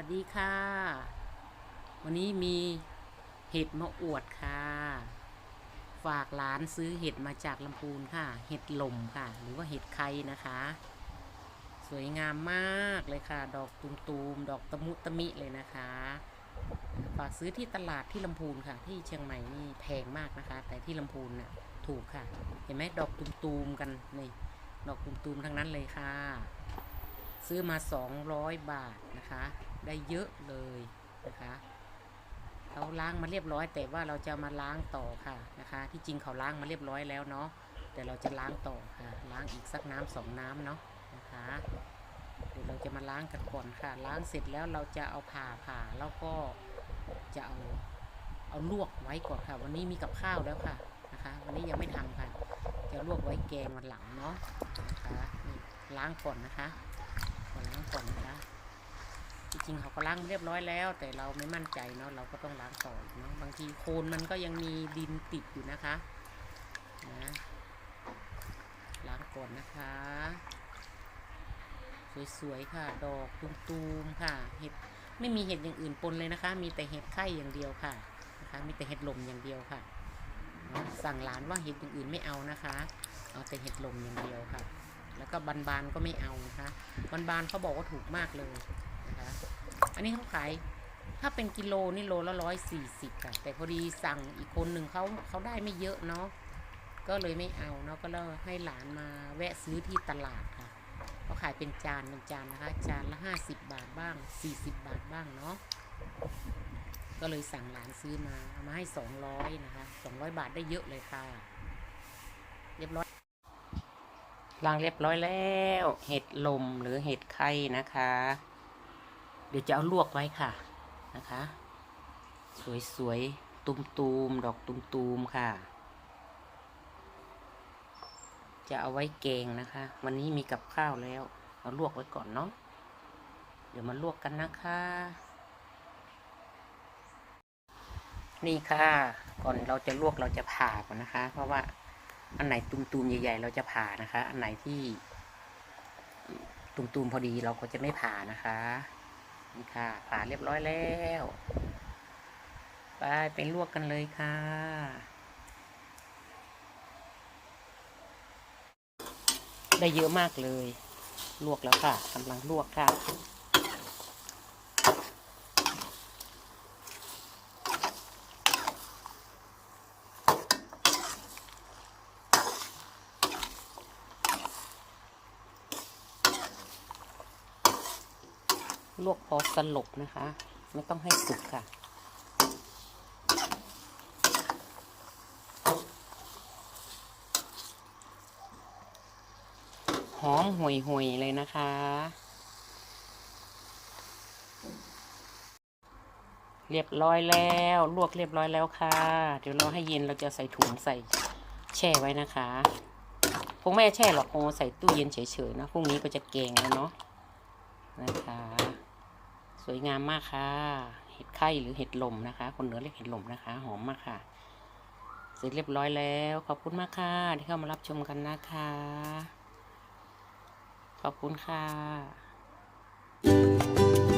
วัสดีค่ะ วันนี้มีเห็ดมาอวดค่ะ ฝากหลานซื้อเห็ดมาจากลำพูนค่ะ เห็ดลมค่ะ หรือว่าเห็ดไข่นะคะ สวยงามมากเลยค่ะ ดอกตูมๆ ดอกตะมุตะมิเลยนะคะ ฝากซื้อที่ตลาดที่ลำพูนค่ะ ที่เชียงใหม่นี่แพงมากนะคะ แต่ที่ลำพูนน่ะถูกค่ะ เห็นไหมดอกตูมๆกันนี่ดอกตูมๆทั้งนั้นเลยค่ะ ซื้อมา 200 บาทนะคะ ได้เยอะเลยนะคะเขาล้างมาเรียบร้อย แต่ว่าเราจะมาล้างต่อค่ะนะคะ ที่จริงเขาล้างมาเรียบร้อยแล้วเนาะแต่เราจะล้างต่อค่ะล้างอีกสักน้ำสองน้ำเนาะนะคะเดี๋ยวเราจะมาล้างกันก่อนค่ะ ล้างเสร็จแล้วเราจะเอาผ่าผ่าแล้วก็จะเอาเอาลวกไว้ก่อนค่ะ วันนี้มีกับข้าวแล้วค่ะนะคะ วันนี้ยังไม่ทำค่ะ จะลวกไว้แกงวันหลังเนาะนะคะล้างก่อนนะคะล้างก่อนนะคะ จริงๆเขาก็ล้างเรียบร้อยแล้ว แต่เราไม่มั่นใจเนาะเราก็ต้องล้างต่อเนาะบางทีโคนมันก็ยังมีดินติดอยู่นะคะนะล้างก่อนนะคะ สวยๆค่ะ ดอกตูมๆค่ะเห็ดไม่มีเห็ดอย่างอื่นปนเลยนะคะ มีแต่เห็ดไข่อย่างเดียวค่ะนะคะมีแต่เห็ดลมอย่างเดียวค่ะสั่งหลานว่าเห็ดอย่างอื่นไม่เอานะคะ เอาแต่เห็ดลมอย่างเดียวค่ะ แล้วก็บานๆก็ไม่เอานะคะบานๆเขาบอกว่าถูกมากเลย อันนี้เขาขาย ถ้าเป็นกิโลนี่โลละร้อยสี่สิบค่ะ แต่พอดีสั่งอีกคนหนึ่งเขาเขาได้ไม่เยอะเนาะ ก็เลยไม่เอาเนาะ ก็เลยให้หลานมาแวะซื้อที่ตลาดค่ะเขาขายเป็นจานเป็นจานนะคะ จานละห้าสิบบาทบ้างสี่สิบบาทบ้างเนาะ ก็เลยสั่งหลานซื้อมา เอามาให้สองร้อยนะคะสองร้อยบาทได้เยอะเลยค่ะ เรียบร้อยล้างเรียบร้อยแล้ว เห็ดลมหรือเห็ดไข่นะคะ เดี๋ยวจะเอาลวกไว้ค่ะนะคะ สวยๆตุมๆดอกตุมๆค่ะ จะเอาไว้แกงนะคะ วันนี้มีกับข้าวแล้ว เอาลวกไว้ก่อนเนาะเดี๋ยวมาลวกกันนะคะ นี่ค่ะ ก่อนเราจะลวกเราจะผ่าก่อนนะคะ เพราะว่าอันไหนตุมๆใหญ่ ๆ เราจะผ่านะคะ อันไหนที่ตุมๆพอดีเราก็จะไม่ผ่านะคะ นี่ค่ะผ่าเรียบร้อยแล้ว ไปไปลวกกันเลยค่ะ ได้เยอะมากเลย ลวกแล้วค่ะกำลังลวกค่ะ ลวกพอสลบนะคะ ไม่ต้องให้สุกค่ะ หอมห่วยห่วยๆเลยนะคะ เรียบร้อยแล้ว ลวกเรียบร้อยแล้วค่ะ เดี๋ยวเราให้เย็นเราจะใส่ถุงใส่แช่ไว้นะคะคงไม่แช่หรอกคงใส่ตู้เย็นเฉยๆนะพรุ่งนี้ก็จะแกงแล้วเนาะนะคะ วยงามมากค่ะ เห็ดไข่หรือเห็ดลมนะคะ คนเหนือเรียกเห็ดลมนะคะ หอมมากค่ะ เสร็จเรียบร้อยแล้ว ขอบคุณมากค่ะที่เข้ามารับชมกันนะคะ ขอบคุณค่ะ